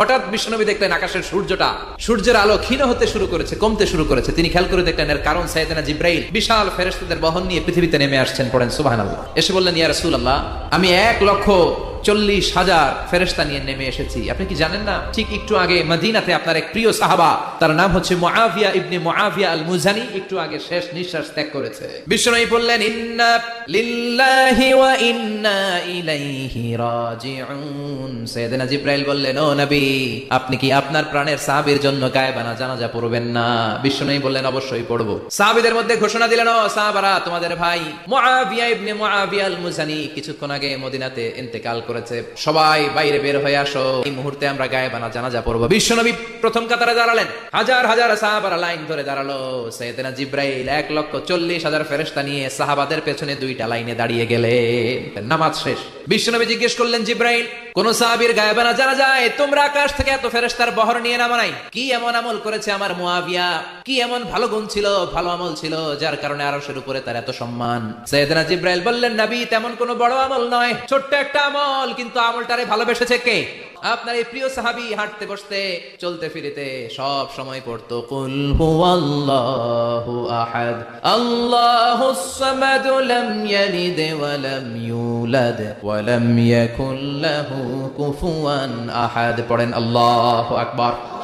হঠাৎ বিশ্বনবী দেখলেন আকাশের সূর্যটা, সূর্যের আলো ক্ষীণ হতে শুরু করেছে, কমতে শুরু করেছে। তিনি খেয়াল করে দেখলেন এর কারণ সাইয়েদনা জিব্রাইল বিশাল ফেরেশতাদের বহন নিয়ে পৃথিবীতে নেমে আসছেন পড়েন সুবহানাল্লাহ। এসে বললেন, ইয়া রাসূলুল্লাহ, আমি এক লক্ষ চল্লিশ হাজার ফেরেশতা নিয়ে নেমে এসেছি। আপনি কি জানেন না? ঠিক একটু আগে মদিনাতে আপনার এক প্রিয় সাহাবা, তার নাম হচ্ছে মুআবিয়া ইবনে মুআবিয়া আল মুজানি একটু আগে শেষ নিঃশ্বাস ত্যাগ করেছে। বিশ্বনবী বললেন, ইন্না কিছুক্ষণ আগে মদিনাতে ইন্তেকাল করেছে। সবাই বাইরে বের হয়ে আসো, এই মুহূর্তে আমরা গায়েবানা জানাজা পড়ব। বিশ্বনবী প্রথম কাতারে দাঁড়ালেন, হাজার হাজার সাহাবারা লাইন ধরে দাঁড়াল। সাইয়েদনা জিব্রাইল এক লক্ষ চল্লিশ হাজার ফেরেশতা নিয়ে সাহাবাদের পেছনে দুইটা লাইনে দাঁড়িয়ে গেলে নামাজ শেষ। বিশ্বনবী জিজ্ঞেস করলেন জিব্রাইল কোন সাহাবীর গায়েবানা জানা যায়, তোমরা আকাশ থেকে এত ফেরেশতার বহর নিয়ে নামা নাই। কি এমন আমল করেছে আমার মুআবিয়া? কি এমন ভালো গুণ ছিল, ভালো আমল ছিল, যার কারণে আরশের উপরে তার এত সম্মান? সাইয়েদনা জিব্রাইল বললেন, নবী, তেমন কোনো বড় আমল নয়, ছোট্ট একটা আমল, কিন্তু আমলটারে ভালোবেসেছে কে? আপনার এই প্রিয় সাহাবী হাঁটতে, বসতে, চলতে, ফিরিতে, সব সময় পড়তো, কুল হুয়াল্লাহু আহাদ, আল্লাহুস সামাদ লাম ইয়ালিদ ওয়া লাম ইউলাদ ওয়া লাম ইয়াকুল লাহু কুফুয়ান আহাদ পড়েন আল্লাহ আকবার।